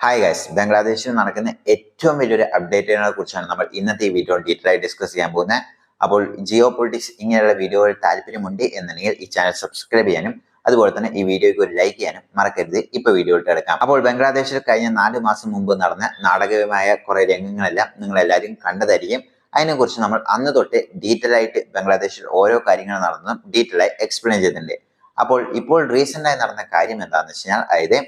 Hi guys ബംഗ്ലാദേശിൽ നടക്കുന്ന ഏറ്റവും വലിയൊരു അപ്ഡേറ്റുകളെ കുറിച്ചാണ് നമ്മൾ ഇന്നത്തെ ഈ വീഡിയോ ഡീറ്റെയിൽ ഡിസ്കസ് ചെയ്യാൻ പോകുന്നത് അപ്പോൾ ജിയോ പൊളിറ്റിക്സ് ഇങ്ങനെയുള്ള വീഡിയോകൾ താല്പര്യമുണ്ട് എന്നുണ്ടെങ്കിൽ ഈ ചാനൽ സബ്സ്ക്രൈബ് ചെയ്യാനും അതുപോലെ തന്നെ ഈ വീഡിയോയ്ക്ക് ഒരു ലൈക്ക് ചെയ്യാനും മറക്കരുത്. ഇപ്പോൾ വീഡിയോ ഇട്ട് എടുക്കാം അപ്പോൾ ബംഗ്ലാദേശിൽ കഴിഞ്ഞ നാല് മാസം മുമ്പ് നടന്ന നാടകീയമായ കുറേ രംഗങ്ങളെല്ലാം നിങ്ങൾ എല്ലാവരും കണ്ടതായിരിക്കും അതിനെക്കുറിച്ച് നമ്മൾ അന്ന് തൊട്ട് ഡീറ്റെയിൽ ആയിട്ട് ബംഗ്ലാദേശിൽ ഓരോ കാര്യങ്ങൾ നടന്നതും ഡീറ്റെയിൽ ആയി എക്സ്പ്ലെയിൻ ചെയ്തിട്ടുണ്ട്. അപ്പോൾ ഇപ്പോൾ റീസെന്റായി നടന്ന കാര്യം എന്താണെന്ന് വെച്ച് കഴിഞ്ഞാൽ അതായത്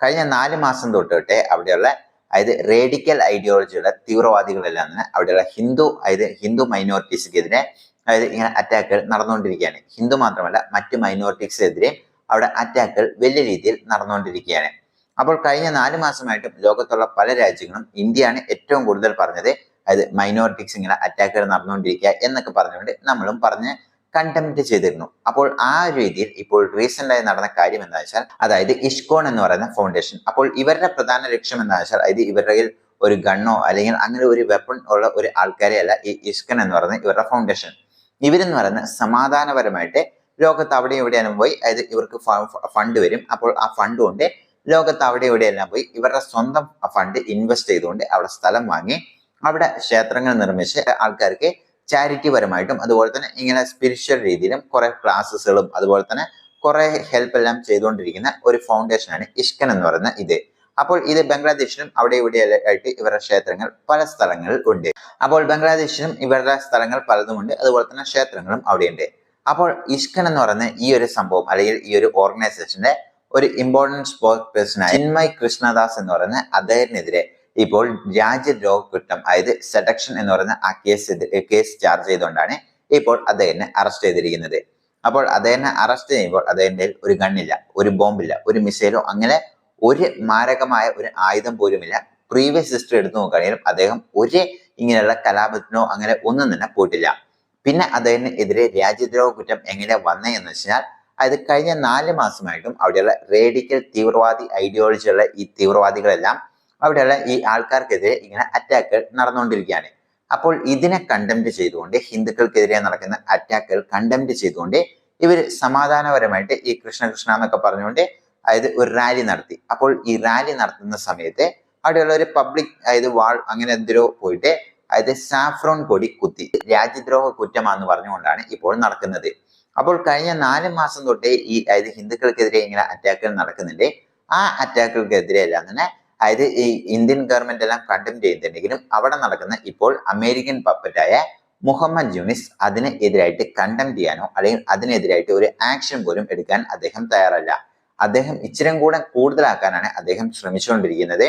കഴിഞ്ഞ നാല് മാസം തൊട്ടേ അവിടെയുള്ള അതായത് റേഡിക്കൽ ഐഡിയോളജിയുടെ തീവ്രവാദികളെല്ലാം തന്നെ അവിടെയുള്ള ഹിന്ദു അതായത് ഹിന്ദു മൈനോറിറ്റീസിനെതിരെ അതായത് ഇങ്ങനെ അറ്റാക്കുകൾ നടന്നുകൊണ്ടിരിക്കുകയാണ്. ഹിന്ദു മാത്രമല്ല മറ്റു മൈനോറിറ്റീസിനെതിരെ അവിടെ അറ്റാക്കുകൾ വലിയ രീതിയിൽ നടന്നുകൊണ്ടിരിക്കുകയാണ്. അപ്പോൾ കഴിഞ്ഞ നാല് മാസമായിട്ടും ലോകത്തുള്ള പല രാജ്യങ്ങളും ഇന്ത്യയാണ് ഏറ്റവും കൂടുതൽ പറഞ്ഞത് അതായത് മൈനോറിറ്റീസ് ഇങ്ങനെ അറ്റാക്കുകൾ നടന്നുകൊണ്ടിരിക്കുക എന്നൊക്കെ പറഞ്ഞുകൊണ്ട് നമ്മളും പറഞ്ഞ് കണ്ടംപ്റ്റ് ചെയ്തിരുന്നു. അപ്പോൾ ആ രീതിയിൽ ഇപ്പോൾ റീസെന്റ് ആയി നടന്ന കാര്യം എന്താ വെച്ചാൽ അതായത് ഇഷ്കോൺ എന്ന് പറയുന്ന ഫൗണ്ടേഷൻ അപ്പോൾ ഇവരുടെ പ്രധാന ലക്ഷ്യം എന്താ വെച്ചാൽ അതായത് ഇവരുടെ ഒരു ഗണ്ണോ അല്ലെങ്കിൽ അങ്ങനെ ഒരു വെപ്പൺ ഉള്ള ഒരു ആൾക്കാരെ അല്ല ഈ ഇഷ്കൻ എന്ന് പറയുന്ന ഇവരുടെ ഫൗണ്ടേഷൻ ഇവരെന്ന് പറയുന്ന സമാധാനപരമായിട്ട് ലോകത്ത് അവിടെ എവിടെയെല്ലാം പോയി അതായത് ഇവർക്ക് ഫണ്ട് വരും. അപ്പോൾ ആ ഫണ്ട് കൊണ്ട് ലോകത്ത് അവിടെ എവിടെയെല്ലാം പോയി ഇവരുടെ സ്വന്തം ഫണ്ട് ഇൻവെസ്റ്റ് ചെയ്തുകൊണ്ട് അവിടെ സ്ഥലം വാങ്ങി അവിടെ ക്ഷേത്രങ്ങൾ നിർമ്മിച്ച് ആൾക്കാർക്ക് ചാരിറ്റി പരമായിട്ടും അതുപോലെ തന്നെ ഇങ്ങനെ സ്പിരിച്വൽ രീതിയിലും കുറെ ക്ലാസ്സുകളും അതുപോലെ തന്നെ കുറെ ഹെൽപ്പ് എല്ലാം ചെയ്തുകൊണ്ടിരിക്കുന്ന ഒരു ഫൗണ്ടേഷനാണ് ഇഷ്കൻ എന്ന് പറയുന്ന ഇത്. അപ്പോൾ ഇത് ബംഗ്ലാദേശിലും അവിടെ ഇവിടെ ആയിട്ട് ഇവരുടെ ക്ഷേത്രങ്ങൾ പല സ്ഥലങ്ങളിൽ ഉണ്ട്. അപ്പോൾ ബംഗ്ലാദേശിലും ഇവരുടെ സ്ഥലങ്ങൾ പലതുമുണ്ട് അതുപോലെ തന്നെ ക്ഷേത്രങ്ങളും അവിടെയുണ്ട്. അപ്പോൾ ഇഷ്കൻ എന്ന് പറയുന്ന ഈ ഒരു സംഭവം അല്ലെങ്കിൽ ഈ ഒരു ഓർഗനൈസേഷന്റെ ഒരു ഇമ്പോർട്ടന്റ് പേഴ്സൺ ചിന്മയ് കൃഷ്ണദാസ് എന്ന് പറയുന്ന അദ്ദേഹത്തിനെതിരെ ഇപ്പോൾ രാജ്യദ്രോഹ കുറ്റം അതായത് സെഡക്ഷൻ എന്ന് പറയുന്ന ആ കേസ് കേസ് ചാർജ് ചെയ്തുകൊണ്ടാണ് ഇപ്പോൾ അദ്ദേഹത്തിനെ അറസ്റ്റ് ചെയ്തിരിക്കുന്നത്. അപ്പോൾ അദ്ദേഹത്തിനെ അറസ്റ്റ് ചെയ്യുമ്പോൾ അദ്ദേഹത്തിന്റെ ഒരു ഗണ്ണില്ല ഒരു ബോംബില്ല ഒരു മിസൈലോ അങ്ങനെ ഒരു മാരകമായ ഒരു ആയുധം പോലുമില്ല. പ്രീവിയസ് ഹിസ്റ്ററി എടുത്തു നോക്കുകയാണെങ്കിലും അദ്ദേഹം ഒരു ഇങ്ങനെയുള്ള കലാപത്തിനോ അങ്ങനെ ഒന്നും തന്നെ പോയിട്ടില്ല. പിന്നെ അദ്ദേഹത്തിന് എതിരെ രാജ്യദ്രോഹ കുറ്റം എങ്ങനെ വന്നേ എന്ന് വെച്ചാൽ അതായത് കഴിഞ്ഞ നാല് മാസമായിട്ടും അവിടെയുള്ള റേഡിക്കൽ തീവ്രവാദി ഐഡിയോളജിയുള്ള ഈ തീവ്രവാദികളെല്ലാം അവിടെയുള്ള ഈ ആൾക്കാർക്കെതിരെ ഇങ്ങനെ അറ്റാക്കുകൾ നടന്നുകൊണ്ടിരിക്കുകയാണ്. അപ്പോൾ ഇതിനെ കണ്ടംപ്റ്റ് ചെയ്തുകൊണ്ട് ഹിന്ദുക്കൾക്കെതിരെ നടക്കുന്ന അറ്റാക്കുകൾ കണ്ടംപ്റ്റ് ചെയ്തുകൊണ്ട് ഇവർ സമാധാനപരമായിട്ട് ഈ കൃഷ്ണ കൃഷ്ണ എന്നൊക്കെ പറഞ്ഞുകൊണ്ട് അതായത് ഒരു റാലി നടത്തി. അപ്പോൾ ഈ റാലി നടത്തുന്ന സമയത്ത് അവിടെയുള്ള ഒരു പബ്ലിക് അതായത് വാൾ അങ്ങനെ എന്തിനോ പോയിട്ട് അതായത് സാഫ്രോൺ കൊടി കുത്തി. രാജ്യദ്രോഹ കുറ്റമാണെന്ന് പറഞ്ഞുകൊണ്ടാണ് ഇപ്പോൾ നടക്കുന്നത്. അപ്പോൾ കഴിഞ്ഞ നാല് മാസം തൊട്ടേ ഈ അതായത് ഹിന്ദുക്കൾക്കെതിരെ ഇങ്ങനെ അറ്റാക്കുകൾ നടക്കുന്നുണ്ട്. ആ അറ്റാക്കുകൾക്കെതിരെ അല്ല തന്നെ അതായത് ഈ ഇന്ത്യൻ ഗവൺമെന്റ് എല്ലാം കണ്ടം ചെയ്യുന്നുണ്ടെങ്കിലും അവിടെ നടക്കുന്ന ഇപ്പോൾ അമേരിക്കൻ പപ്പറ്റായ മുഹമ്മദ് യൂനിസ് അതിന് എതിരായിട്ട് കണ്ടം ചെയ്യാനോ അല്ലെങ്കിൽ അതിനെതിരായിട്ട് ഒരു ആക്ഷൻ പോലും എടുക്കാൻ അദ്ദേഹം തയ്യാറല്ല. അദ്ദേഹം ഇച്ചിരം കൂടെ കൂടുതലാക്കാനാണ് അദ്ദേഹം ശ്രമിച്ചുകൊണ്ടിരിക്കുന്നത്.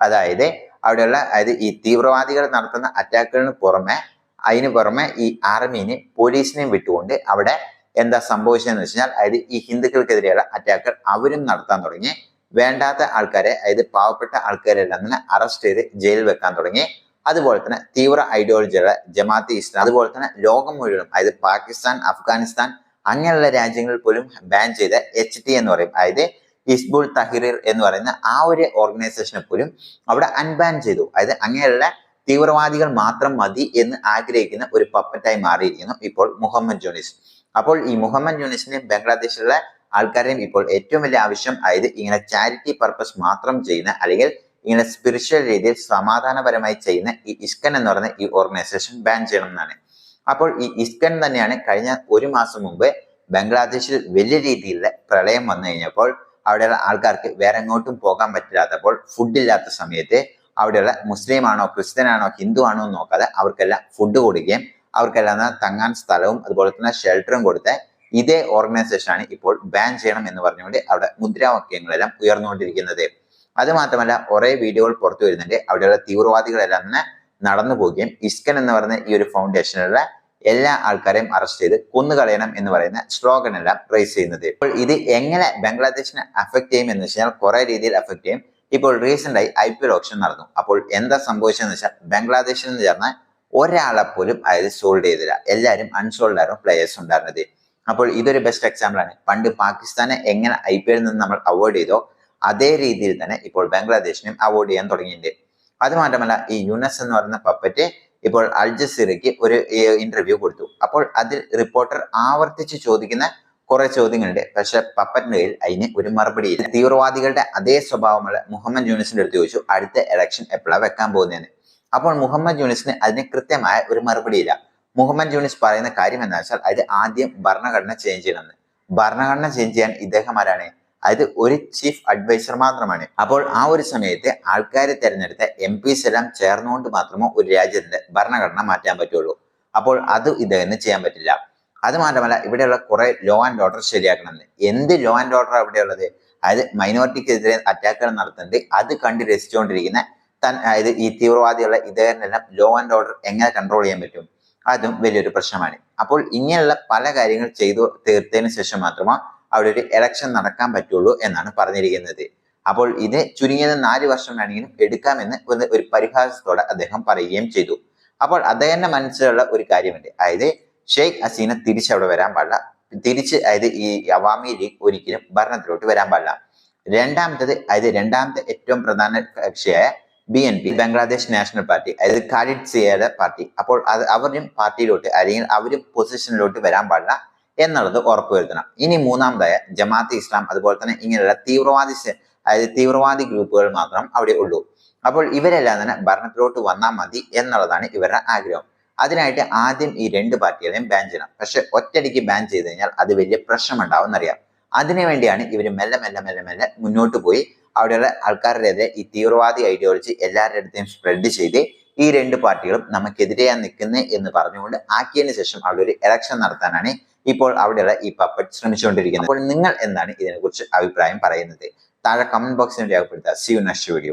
അതായത് അവിടെയുള്ള അതായത് ഈ തീവ്രവാദികൾ നടത്തുന്ന അറ്റാക്കുകളിന് പുറമെ അതിന് പുറമെ ഈ ആർമീനെ പോലീസിനെയും വിട്ടുകൊണ്ട് അവിടെ എന്താ സംഭവിച്ചതെന്ന് വെച്ചാൽ അതായത് ഈ ഹിന്ദുക്കൾക്കെതിരെയുള്ള അറ്റാക്കുകൾ അവരും നടത്താൻ തുടങ്ങി. വേണ്ടാത്ത ആൾക്കാരെ അതായത് പാവപ്പെട്ട ആൾക്കാരെല്ലാം തന്നെ അറസ്റ്റ് ചെയ്ത് ജയിലിൽ വെക്കാൻ തുടങ്ങി. അതുപോലെ തന്നെ തീവ്ര ഐഡിയോളജിയുള്ള ജമാഅത്ത് ഇസ്ലാം അതുപോലെ തന്നെ ലോകം മുഴുവനും അതായത് പാകിസ്ഥാൻ അഫ്ഗാനിസ്ഥാൻ അങ്ങനെയുള്ള രാജ്യങ്ങളിൽ പോലും ബാൻ ചെയ്ത എച്ച് ടി എന്ന് പറയും. അതായത് ഹിസ്ബുൾ തഹിറിർ എന്ന് പറയുന്ന ആ ഒരു ഓർഗനൈസേഷനെ പോലും അവിടെ അൺബാൻ ചെയ്തു. അതായത് അങ്ങനെയുള്ള തീവ്രവാദികൾ മാത്രം മതി എന്ന് ആഗ്രഹിക്കുന്ന ഒരു പപ്പറ്റായി മാറിയിരിക്കുന്നു ഇപ്പോൾ മുഹമ്മദ് യൂനിസ്. അപ്പോൾ ഈ മുഹമ്മദ് യൂനിസിനെ ബംഗ്ലാദേശിലുള്ള ആൾക്കാരെയും ഇപ്പോൾ ഏറ്റവും വലിയ ആവശ്യം അതായത് ഇങ്ങനെ ചാരിറ്റി പർപ്പസ് മാത്രം ചെയ്യുന്ന അല്ലെങ്കിൽ ഇങ്ങനെ സ്പിരിച്വൽ രീതിയിൽ സമാധാനപരമായി ചെയ്യുന്ന ഈ ഇസ്കൻ എന്ന് പറയുന്ന ഈ ഓർഗനൈസേഷൻ ബാൻ ചെയ്യണം എന്നാണ്. അപ്പോൾ ഈ ഇസ്കൻ തന്നെയാണ് കഴിഞ്ഞ ഒരു മാസം മുമ്പ് ബംഗ്ലാദേശിൽ വലിയ രീതിയിലുള്ള പ്രളയം വന്നു കഴിഞ്ഞപ്പോൾ അവിടെയുള്ള ആൾക്കാർക്ക് വേറെ എങ്ങോട്ടും പോകാൻ പറ്റില്ലാത്തപ്പോൾ ഫുഡ് ഇല്ലാത്ത സമയത്ത് അവിടെയുള്ള മുസ്ലിം ആണോ ക്രിസ്ത്യൻ ആണോ ഹിന്ദു ആണോ എന്ന് നോക്കാതെ അവർക്കെല്ലാം ഫുഡ് കൊടുക്കുകയും അവർക്കെല്ലാം തങ്ങാൻ സ്ഥലവും അതുപോലെ തന്നെ ഷെൽട്ടറും കൊടുത്ത് ഇതേ ഓർഗനൈസേഷനാണ് ഇപ്പോൾ ബാൻ ചെയ്യണം എന്ന് പറഞ്ഞുകൊണ്ട് അവിടെ മുദ്രാവാക്യങ്ങളെല്ലാം ഉയർന്നുകൊണ്ടിരിക്കുന്നത്. അത് മാത്രമല്ല ഒരേ വീഡിയോകൾ പുറത്തു വരുന്നുണ്ട്. അവിടെയുള്ള തീവ്രവാദികളെല്ലാം തന്നെ നടന്നു പോവുകയും ഇസ്കൻ എന്ന് പറയുന്ന ഈ ഒരു ഫൗണ്ടേഷനിലുള്ള എല്ലാ ആൾക്കാരെയും അറസ്റ്റ് ചെയ്ത് കൊന്നുകളയണം എന്ന് പറയുന്ന സ്ലോഗൻ എല്ലാം റേസ് ചെയ്യുന്നത്. ഇപ്പോൾ ഇത് എങ്ങനെ ബംഗ്ലാദേശിനെ അഫക്ട് ചെയ്യും എന്ന് വെച്ചാൽ കുറെ രീതിയിൽ അഫക്ട് ചെയ്യും. ഇപ്പോൾ റീസെന്റ് ആയി ഐ പി എൽ ഓപ്ഷൻ നടന്നു. അപ്പോൾ എന്താ സംഭവിച്ചതെന്ന് വെച്ചാൽ ബംഗ്ലാദേശിൽ നിന്ന് ചേർന്ന ഒരാളെ പോലും അതായത് സോൾഡ് ചെയ്തില്ല. എല്ലാവരും അൺസോൾഡ് ആയിരുന്നു പ്ലേയേഴ്സ് ഉണ്ടായിരുന്നത്. അപ്പോൾ ഇതൊരു ബെസ്റ്റ് എക്സാമ്പിൾ ആണ്. പണ്ട് പാകിസ്ഥാനെ എങ്ങനെ ഐ പി നിന്ന് നമ്മൾ അവോയ്ഡ് ചെയ്തോ അതേ രീതിയിൽ തന്നെ ഇപ്പോൾ ബംഗ്ലാദേശിനും അവോയ്ഡ് ചെയ്യാൻ തുടങ്ങിയിട്ടുണ്ട്. അത് മാത്രമല്ല ഈ യുനസ് എന്ന് പറയുന്ന പപ്പറ്റ് ഇപ്പോൾ അൽ ജസീറയ്ക്ക് ഒരു ഇന്റർവ്യൂ കൊടുത്തു. അപ്പോൾ അതിൽ റിപ്പോർട്ടർ ആവർത്തിച്ച് ചോദിക്കുന്ന കുറെ ചോദ്യങ്ങളുണ്ട്. പക്ഷെ പപ്പറ്റിന്റെ കയ്യിൽ അതിന് ഒരു മറുപടി ഇല്ല. തീവ്രവാദികളുടെ അതേ സ്വഭാവമുള്ള മുഹമ്മദ് യൂനിസിന്റെ അടുത്ത് ചോദിച്ചു അടുത്ത ഇലക്ഷൻ എപ്പോഴാണ് വെക്കാൻ പോകുന്നതെന്ന്? അപ്പോൾ മുഹമ്മദ് യൂനിസിന് അതിന് കൃത്യമായ ഒരു മറുപടിയില്ല മുഹമ്മദ് യൂണിസ് പറയുന്ന കാര്യം എന്താ വെച്ചാൽ അത് ആദ്യം ഭരണഘടന ചേഞ്ച് ചെയ്യണമെന്ന് ഭരണഘടന ചേഞ്ച് ചെയ്യാൻ ഇദ്ദേഹം ആരാണ്? അത് ഒരു ചീഫ് അഡ്വൈസർ മാത്രമാണ്. അപ്പോൾ ആ ഒരു സമയത്ത് ആൾക്കാരെ തെരഞ്ഞെടുത്ത എം പിസ് എല്ലാം ചേർന്നുകൊണ്ട് മാത്രമേ ഒരു രാജ്യത്തിന്റെ ഭരണഘടന മാറ്റാൻ പറ്റുള്ളൂ. അപ്പോൾ അത് ഇദ്ദേഹത്തിന് ചെയ്യാൻ പറ്റില്ല. അത് മാത്രമല്ല ഇവിടെയുള്ള കുറെ ലോ ആൻഡ് ഓർഡർ ശരിയാക്കണമെന്ന്. എന്ത് ലോ ആൻഡ് ഓർഡർ അവിടെയുള്ളത് അതായത് മൈനോറിറ്റിക്കെതിരെ അറ്റാക്കുകൾ നടത്തുന്നുണ്ട് അത് കണ്ട് രസിച്ചുകൊണ്ടിരിക്കുന്ന തൻ അതായത് ഈ തീവ്രവാദികളുടെ ഇദ്ദേഹത്തിനെല്ലാം ലോ ആൻഡ് ഓർഡർ എങ്ങനെ കൺട്രോൾ ചെയ്യാൻ പറ്റും? അതും വലിയൊരു പ്രശ്നമാണ്. അപ്പോൾ ഇങ്ങനെയുള്ള പല കാര്യങ്ങൾ ചെയ്തു തീർത്തതിന് ശേഷം മാത്രമേ അവിടെ ഒരു ഇലക്ഷൻ നടക്കാൻ പറ്റുള്ളൂ എന്നാണ് പറഞ്ഞിരിക്കുന്നത്. അപ്പോൾ ഇത് ചുരുങ്ങിയത് നാല് വർഷം വേണമെങ്കിലും എടുക്കാമെന്ന് ഒരു പരിഹാസത്തോടെ അദ്ദേഹം പറയുകയും ചെയ്തു. അപ്പോൾ അദ്ദേഹത്തിന്റെ മനസ്സിലുള്ള ഒരു കാര്യമുണ്ട്. അതായത് ഷെയ്ഖ് ഹസീന തിരിച്ച് അവിടെ വരാൻ പാടില്ല. തിരിച്ച് അതായത് ഈ അവാമി ലീഗ് ഒരിക്കലും ഭരണത്തിലോട്ട് വരാൻ പാടില്ല. രണ്ടാമത്തത് അതായത് രണ്ടാമത്തെ ഏറ്റവും പ്രധാന കക്ഷിയായ B N P Bangladesh national party അതായത് ഖാലിദ് സിയയുടെ പാർട്ടി അപ്പോൾ അത് അവരും പാർട്ടിയിലോട്ട് അല്ലെങ്കിൽ അവരും പൊസിഷനിലോട്ട് വരാൻ പാടില്ല എന്നുള്ളത് ഉറപ്പുവരുത്തണം ഇനി മൂന്നാമതായ ജമാഅത്ത് ഇസ്ലാം അതുപോലെ തന്നെ ഇങ്ങനെയുള്ള തീവ്രവാദി അതായത് തീവ്രവാദി ഗ്രൂപ്പുകൾ മാത്രം അവിടെ ഉള്ളൂ. അപ്പോൾ ഇവരെല്ലാം തന്നെ ഭരണത്തിലോട്ട് വന്നാൽ മതി എന്നുള്ളതാണ് ഇവരുടെ ആഗ്രഹം. അതിനായിട്ട് ആദ്യം ഈ രണ്ട് പാർട്ടികളെയും ബാൻ ചെയ്യണം. പക്ഷെ ഒറ്റയടിക്ക് ബാൻ ചെയ്ത് കഴിഞ്ഞാൽ അത് വലിയ പ്രശ്നമുണ്ടാവും എന്നറിയാം. അതിനുവേണ്ടിയാണ് ഇവർ മെല്ലെ മെല്ലെ മെല്ലെ മെല്ലെ മുന്നോട്ട് പോയി. അവിടെയുള്ള ആൾക്കാരുടെ എതിരെ ഈ തീവ്രവാദി ഐഡിയോളജി എല്ലാവരുടെ അടുത്തേയും സ്പ്രെഡ് ചെയ്ത് ഈ രണ്ട് പാർട്ടികളും നമുക്കെതിരെയാണ് നിൽക്കുന്നത് എന്ന് പറഞ്ഞുകൊണ്ട് ആക്കിയതിന് ശേഷം അവിടെ ഒരു ഇലക്ഷൻ നടത്താനാണ് ഇപ്പോൾ അവിടെയുള്ള ഈ പപ്പറ്റ് ശ്രമിച്ചുകൊണ്ടിരിക്കുന്നത്. അപ്പോൾ നിങ്ങൾ എന്താണ് ഇതിനെക്കുറിച്ച് അഭിപ്രായം പറയുന്നത്? താഴെ കമന്റ് ബോക്സിൽ രേഖപ്പെടുത്തുക. C you next video